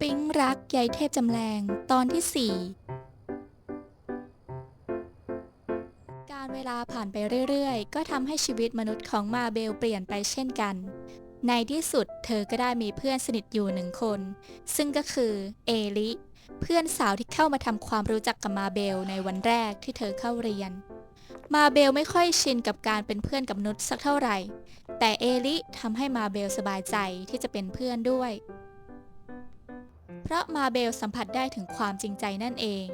ปิ๊งรักยายเทพจำแรงตอนที่ 4 การเวลาผ่านไปเรื่อยๆ ก็ทำให้ชีวิตมนุษย์ของมาเบลเปลี่ยนไปเช่นกัน ในที่สุดเธอก็ได้มีเพื่อนสนิทอยู่หนึ่งคน ซึ่งก็คือเอลิ เพื่อนสาวที่เข้ามาทำความรู้จักกับมาเบลในวันแรกที่เธอเข้าเรียน มาเบลไม่ค่อยชินกับการเป็นเพื่อนกับนุชสักเท่าไหร่ แต่เอลิทำให้มาเบลสบายใจที่จะเป็นเพื่อนด้วย ราะมาเบลสัมผัสได้ถึงความจริงใจนั่นเอง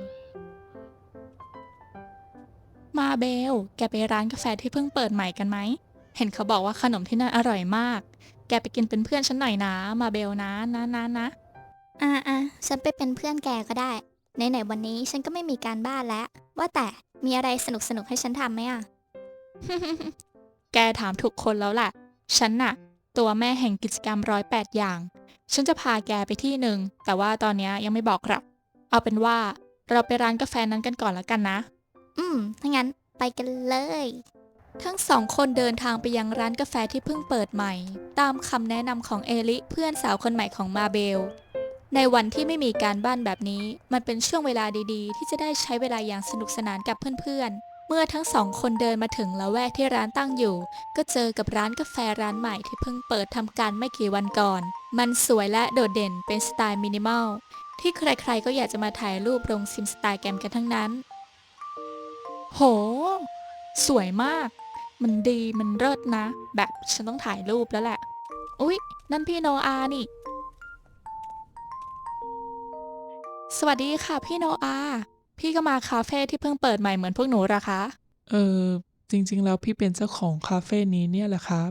มาเบล แกไปร้านกาแฟที่เพิ่งเปิดใหม่กันไหม เห็นเขาบอกว่าขนมที่นั่นอร่อยมาก แกไปกินเป็นเพื่อนฉันหน่อยนะ มาเบลนะนะนะนะอ่าอะฉันไปเป็นเพื่อนแกก็ได้ ไหนๆวันนี้ฉันก็ไม่มีการบ้านแล้ว ว่าแต่มีอะไรสนุกสนุกๆให้ฉันทำไหมอะ แกถามถูกคนแล้วแหละฉันน่ะ ตัวแม่แห่งกิจกรรมร้อยแปดอย่าง ฉันจะพาแกไปที่หนึ่ง แต่ว่าตอนเนี้ยยังไม่บอกหรอกเอาเป็นว่าเราไปร้านกาแฟนั้นกันก่อนแล้วกันนะ อืม ถ้างั้นไปกันเลย ทั้งสองคนเดินทางไปยังร้านกาแฟที่เพิ่งเปิดใหม่ ตามคำแนะนำของเอลิเพื่อนสาวคนใหม่ของมาเบล ในวันที่ไม่มีการบ้านแบบนี้ มันเป็นช่วงเวลาดีๆ ที่จะได้ใช้เวลาอย่างสนุกสนานกับเพื่อนๆ เมื่อทั้งสองคนเดินมาถึงละแวกที่ร้านตั้งอยู่ ก็เจอกับร้านกาแฟร้านใหม่ที่เพิ่งเปิดทำการไม่กี่วันก่อน มันสวยและโดดเด่นเป็นสไตล์มินิมอลที่ใครๆก็อยากจะมาถ่ายรูปลงซิมสไตล์แกรมกันทั้งนั้น โห สวยมาก มันดีมันเลิศนะ แบบฉันต้องถ่ายรูปแล้วแหละ อุ๊ย นั่นพี่โนอานี่ สวัสดีค่ะพี่โนอา พี่ก็มาคาเฟ่ที่เพิ่งเปิดใหม่เหมือนพวกหนูหรอคะ เออ จริงๆ แล้วพี่เป็นเจ้าของคาเฟ่นี้เนี่ยแหละครับ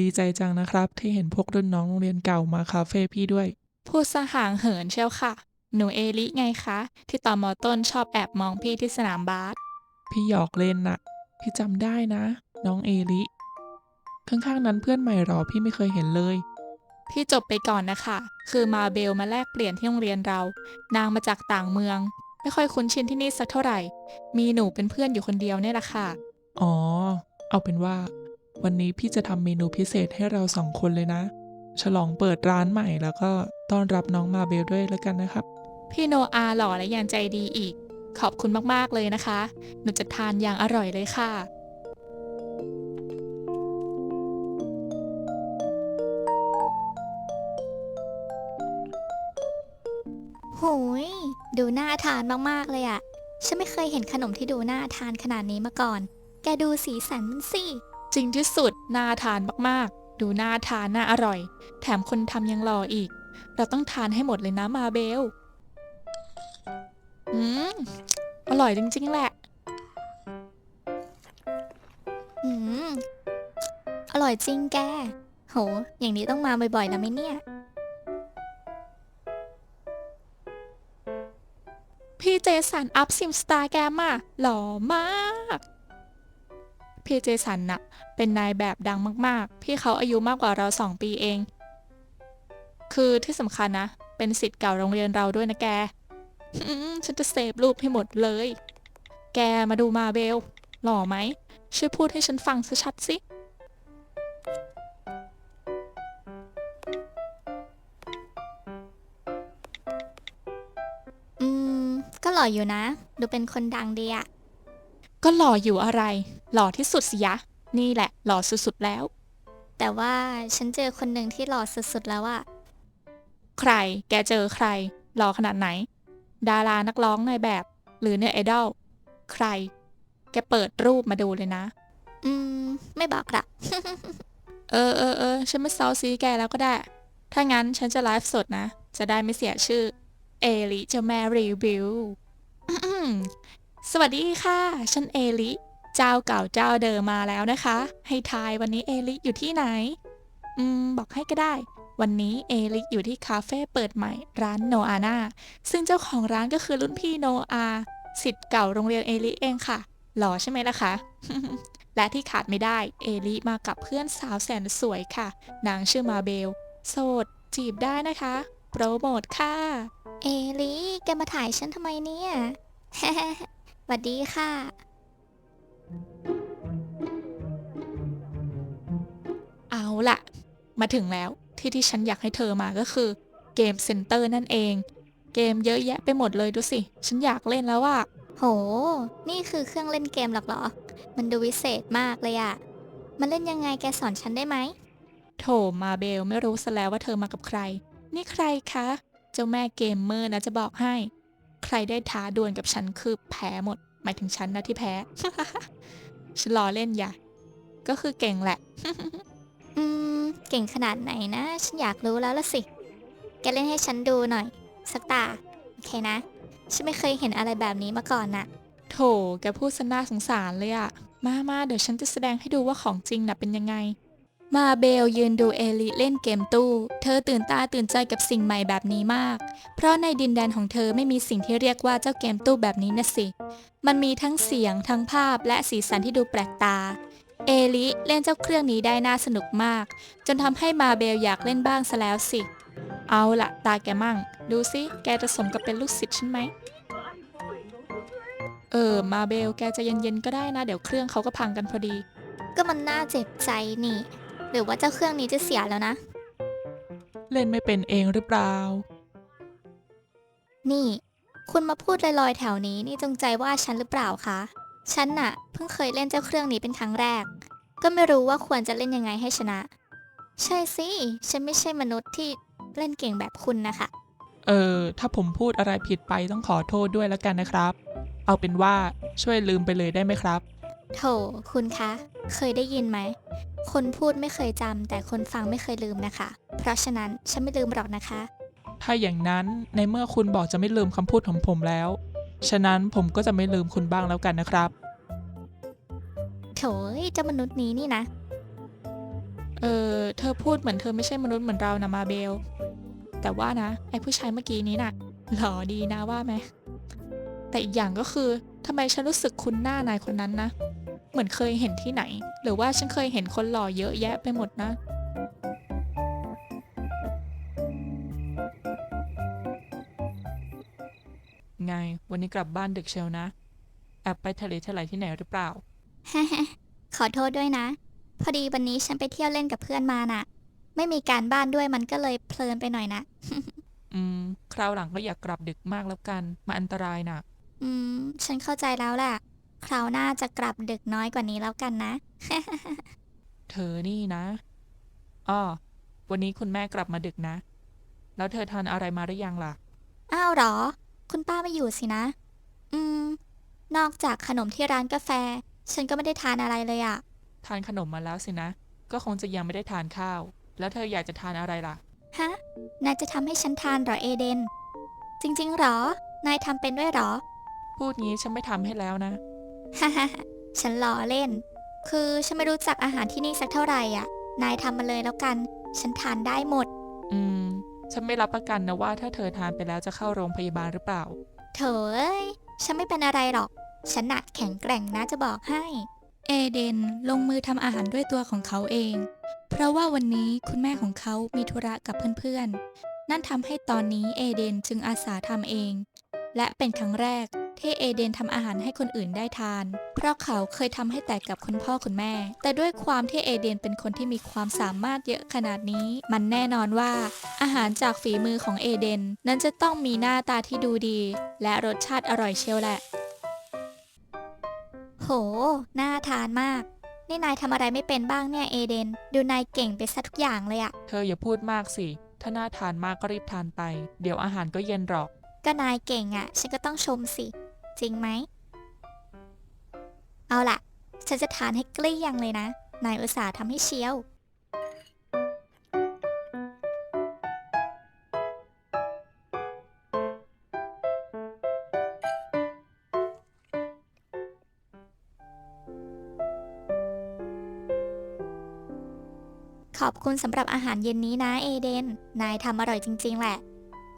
ดีใจจังนะครับ ที่เห็นพวกรุ่นน้องโรงเรียนเก่ามาคาเฟ่พี่ด้วย พูดสห่างเหินเชียวค่ะ หนูเอลิไงคะ ที่ตอนมอต้นชอบแอบมองพี่ที่สนามบาสพี่หยอกเล่นน่ะ พี่จำได้นะ น้องเอลิข้างๆนั้นเพื่อนใหม่หรอพี่ไม่เคยเห็นเลย พี่จบไปก่อนนะคะ คือมาเบลมาแลกเปลี่ยนที่โรงเรียนเรา นางมาจากต่างเมือง ไม่ค่อยคุ้นชินที่นี่สักเท่าไหร่ มีหนูเป็นเพื่อนอยู่คนเดียวเนี่ยแหละค่ะ อ๋อ เอาเป็นว่า วันนี้พี่จะทำเมนูพิเศษให้เราสองคนเลยนะ ฉลองเปิดร้านใหม่แล้วก็ต้อนรับน้องมาเบลด้วยแล้วกันนะครับ พี่โนอาหล่อและยังใจดีอีก ขอบคุณมากๆเลยนะคะ หนูจะทานอย่างอร่อยเลยค่ะ โหย ดูน่าทานมาก ๆ เลยอะฉันไม่เคยเห็นขนมที่ดูน่าทานขนาดนี้มาก่อน แกดูสีสันมันสิ จริงที่สุด น่าทานมากๆ ดูน่าทานน่าอร่อย แถมคนทำยังหล่ออีก เราต้องทานให้หมดเลยนะมาเบล อืม อร่อยจริง ๆ แหละ อืม อร่อยจริงแก โห อย่างนี้ต้องมาบ่อยๆแล้วไหมเนี่ย พี่เจสันอัพซิมสตาร์แกมอะหล่อมาก พี่เจสันน่ะเป็นนายแบบดังมากๆ พี่เขาอายุมากกว่าเราสองปีเอง คือที่สำคัญนะ เป็นสิทธิ์เก่าโรงเรียนเราด้วยนะแกฉันจะเซฟรูปให้หมดเลย แกมาดูมาเบล หล่อไหม ช่วยพูดให้ฉันฟังชัดๆสิอืม ก็หล่ออยู่นะ ดูเป็นคนดังดีอะ ก็หล่ออยู่อะไร หล่อที่สุดสิยะ นี่แหละ หล่อสุดๆแล้ว แต่ว่าฉันเจอคนหนึ่งที่หล่อสุดๆแล้วอะใคร แกเจอใคร หล่อขนาดไหน ดารานักร้องในายแบบ หรือเน็ตไอดอล ใคร แกเปิดรูปมาดูเลยนะ อืม ไม่บอกละ เออเออเออฉันไม่เซาซีแกแล้วก็ได้ ถ้างั้นฉันจะไลฟ์สดนะ จะได้ไม่เสียชื่อ เอลิเจะแม่รีวิวอื้อหือ สวัสดีค่ะ ฉันเอลิ เจ้าเก่าเจ้าเดิมมาแล้วนะคะ ให้ทายวันนี้เอลิอยู่ที่ไหน อืม บอกให้ก็ได้ วันนี้เอลิอยู่ที่คาเฟ่เปิดใหม่ร้านโนอาน่าซึ่งเจ้าของร้านก็คือรุ่นพี่โนอาสิทธิ์เก่าโรงเรียนเอลิเองค่ะ หล่อใช่ไหมล่ะคะ และที่ขาดไม่ได้ เอลิมากับเพื่อนสาวแสนสวยค่ะ นางชื่อมาเบล โสด จีบได้นะคะ โปรโมทค่ะ เอลิแกมาถ่ายฉันทำไมเนี่ย สวัสดีค่ะ เอาล่ะมาถึงแล้วที่ที่ฉันอยากให้เธอมาก็คือเกมเซ็นเตอร์นั่นเอง เกมเยอะแยะไปหมดเลยดูสิ ฉันอยากเล่นแล้วอะโห นี่คือเครื่องเล่นเกมหรอกเหรอ มันดูวิเศษมากเลยอะมันเล่นยังไงแกสอนฉันได้ไหม โถมาเบลไม่รู้ซะแล้วว่าเธอมากับใคร นี่ใครคะ เจ้าแม่เกมเมอร์นะจะบอกให้ ใครได้ท้าดวลกับฉันคือแพ้หมด หมายถึงฉันนะที่แพ้ ฉันล้อเล่นอย่าก็คือเก่งแหละ อืม เก่งขนาดไหนนะ ฉันอยากรู้แล้วละสิ แกเล่นให้ฉันดูหน่อย สักตา โอเคนะ ฉันไม่เคยเห็นอะไรแบบนี้มาก่อนน่ะ โถ แกพูดสน่าสงสารเลยอะมามาเดี๋ยวฉันจะแสดงให้ดูว่าของจริงน่ะเป็นยังไง มาเบลยืนดูเอลิเล่นเกมตู้ เธอตื่นตาตื่นใจกับสิ่งใหม่แบบนี้มาก เพราะในดินแดนของเธอไม่มีสิ่งที่เรียกว่าเจ้าเกมตู้แบบนี้นะสิ มันมีทั้งเสียงทั้งภาพและสีสันที่ดูแปลกตา เอลิเล่นเจ้าเครื่องนี้ได้น่าสนุกมาก จนทำให้มาเบลอยากเล่นบ้างซะแล้วสิ เอาละตาแกมั่ง ดูสิแกจะสมกับเป็นลูกศิษย์ฉันไหม เออ มาเบลแกจะเย็นๆก็ได้นะ เดี๋ยวเครื่องเขาก็พังกันพอดี ก็มันน่าเจ็บใจนี่ หรือว่าเจ้าเครื่องนี้จะเสียแล้วนะ เล่นไม่เป็นเองหรือเปล่า นี่ คุณมาพูดลอยๆแถวนี้นี่จงใจว่าฉันหรือเปล่าคะ ฉันน่ะ เพิ่งเคยเล่นเจ้าเครื่องนี้เป็นครั้งแรก ก็ไม่รู้ว่าควรจะเล่นยังไงให้ชนะ ใช่สิ ฉันไม่ใช่มนุษย์ที่เล่นเก่งแบบคุณนะคะ เออ ถ้าผมพูดอะไรผิดไปต้องขอโทษด้วยแล้วกันนะครับ เอาเป็นว่าช่วยลืมไปเลยได้ไหมครับ โถ คุณคะ เคยได้ยินไหม คนพูดไม่เคยจำแต่คนฟังไม่เคยลืมนะคะ เพราะฉะนั้นฉันไม่ลืมหรอกนะคะ ถ้าอย่างนั้นในเมื่อคุณบอกจะไม่ลืมคำพูดของผมแล้ว ฉะนั้นผมก็จะไม่ลืมคุณบ้างแล้วกันนะครับ โถยเจ้ามนุษย์นี้นี่นะ เออเธอพูดเหมือนเธอไม่ใช่มนุษย์เหมือนเรานะมาเบล แต่ว่านะ ไอ้ผู้ชายเมื่อกี้นี้น่ะหล่อดีนะว่าไหมแต่อีกอย่างก็คือทำไมฉันรู้สึกคุ้นหน้านายคนนั้นนะ เหมือนเคยเห็นที่ไหน หรือว่าฉันเคยเห็นคนหล่อเยอะแยะไปหมดนะ ไง วันนี้กลับบ้านดึกเชียวนะ แอบไปทะเลทลายที่ไหนหรือเปล่า ขอโทษด้วยนะ พอดีวันนี้ฉันไปเที่ยวเล่นกับเพื่อนมาน่ะ ไม่มีการบ้านด้วยมันก็เลยเพลินไปหน่อยนะ อืม คราวหลังก็อย่ากกลับดึกมากแล้วกัน มาอันตรายนะอืม ฉันเข้าใจแล้วแหละ คราวหน้าจะกลับดึกน้อยกว่านี้แล้วกันนะ เธอนี่นะอ้อวันนี้คุณแม่กลับมาดึกนะ แล้วเธอทานอะไรมาหรือยังล่ะ อ้าวเหรอ คุณป้าไม่อยู่สินะ อืม นอกจากขนมที่ร้านกาแฟ ฉันก็ไม่ได้ทานอะไรเลยอะทานขนมมาแล้วสินะ ก็คงจะยังไม่ได้ทานข้าว แล้วเธออยากจะทานอะไรล่ะ ฮะ นายจะทำให้ฉันทานเหรอเอเดน จริงๆเหรอ นายทำเป็นด้วยเหรอ พูดงี้ฉันไม่ทำให้แล้วนะ ฮ่าฮ่าฮ่าฉันล้อเล่น คือฉันไม่รู้จักอาหารที่นี่สักเท่าไหร่อะ นายทำมาเลยแล้วกัน ฉันทานได้หมด อืม ฉันไม่รับประกันนะว่าถ้าเธอทานไปแล้วจะเข้าโรงพยาบาลหรือเปล่า เถอะเอ้ยฉันไม่เป็นอะไรหรอก ฉันหนักแข็งแกร่งนะจะบอกให้ เอเดนลงมือทำอาหารด้วยตัวของเขาเอง เพราะว่าวันนี้คุณแม่ของเขามีธุระกับเพื่อนๆ นั่นทำให้ตอนนี้เอเดนจึงอาสาทำเอง และเป็นครั้งแรก ที่เอเดนทำอาหารให้คนอื่นได้ทาน เพราะเขาเคยทำให้แต่กับคุณพ่อคุณแม่ แต่ด้วยความที่เอเดนเป็นคนที่มีความสามารถเยอะขนาดนี้ มันแน่นอนว่า อาหารจากฝีมือของเอเดน นั้นจะต้องมีหน้าตาที่ดูดี และรสชาติอร่อยเชียวแหละ โห น่าทานมาก นี่นายทำอะไรไม่เป็นบ้างเนี่ยเอเดน ดูนายเก่งไปซะทุกอย่างเลยอะ เธออย่าพูดมากสิ ถ้าน่าทานมากก็รีบทานไป เดี๋ยวอาหารก็เย็นหรอก ก็นายเก่งอะฉันก็ต้องชมสิ จริงไหม เอาล่ะ ฉันจะทานให้เกลี้ยงเลยนะ นายอุตส่าห์ทำให้เชียว ขอบคุณสำหรับอาหารเย็นนี้นะเอเดน นายทำอร่อยจริง ๆ แหละ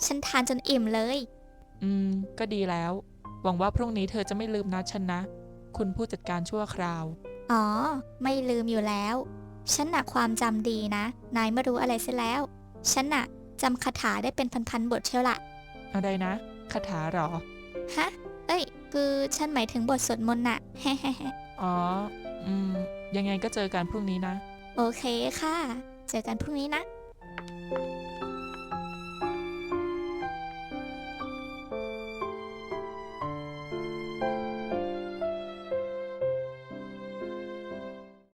ฉันทานจนอิ่มเลย อืม ก็ดีแล้ว หวังว่าพรุ่งนี้เธอจะไม่ลืมนัดฉันนะ คุณผู้จัดการชั่วคราว อ๋อ ไม่ลืมอยู่แล้ว ฉันน่ะความจำดีนะ นายไม่รู้อะไรเสียแล้ว ฉันน่ะจำคาถาได้เป็นพันๆบทเชียวละอะไรนะ คาถาเหรอ ฮะ เอ้ย คือฉันหมายถึงบทสวดมนต์น่ะอ๋อ อืม ยังไงก็เจอกันพรุ่งนี้นะ โอเคค่ะ เจอกันพรุ่งนี้นะ